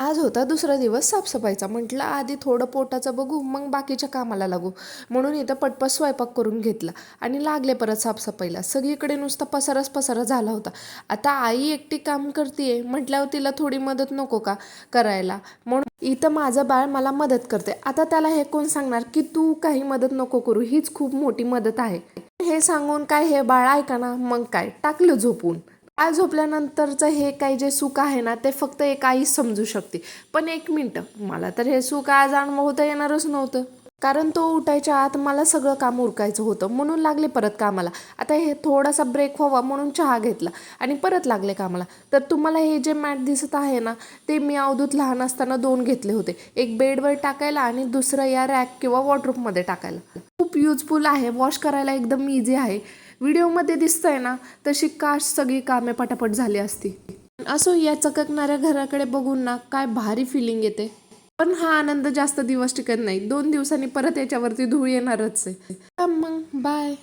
आज होता दुसरा दिवस साफसफाईचा. म्हटलं आधी थोडं पोटाचं बघू मग बाकीच्या कामाला लागू. म्हणून इथं पटपट स्वयंपाक करून घेतला आणि लागले परत साफसफाईला. सगळीकडे नुसता पसाराच पसारा झाला होता. आता आई एकटी काम करते म्हटल्यावर तिला थोडी मदत नको का करायला? म्हणून इथं माझं बाळ मला मदत करते. आता त्याला हे कोण सांगणार की तू काही मदत नको करू? हीच खूप मोठी मदत आहे. हे सांगून काय हे बाळ ऐका ना मग काय? टाकलं झोपून. आज झोपल्यानंतरचं हे काही जे सुख आहे ना ते फक्त एक आई समजू शकते. पण एक मिनटं मला तर हे सुख आज अनुभवता येणारच नव्हतं. कारण तो उठायच्या आत मला सगळं काम उरकायचं होतं. म्हणून लागले परत कामाला. आता हे थोडासा ब्रेक व्हावा म्हणून चहा घेतला आणि परत लागले कामाला. तर तुम्हाला हे जे मॅट दिसत आहे ना ते मी अवधूत लहान असताना दोन घेतले होते. एक बेडवर टाकायला आणि दुसरं या रॅक किंवा वॉटरूपमध्ये टाकायला. खूप युजफुल आहे. वॉश करायला एकदम इझी आहे. व्हिडिओमध्ये दिसतंय ना तशी काश सगळी कामे पटापट झाली असती. असो या चककणाऱ्या घराकडे बघून ना काय भारी फिलिंग येते. पण हा आनंद जास्त दिवस टिकत नाही. दोन दिवसांनी परत याच्यावरती धूळ येणारच आहे. मग बाय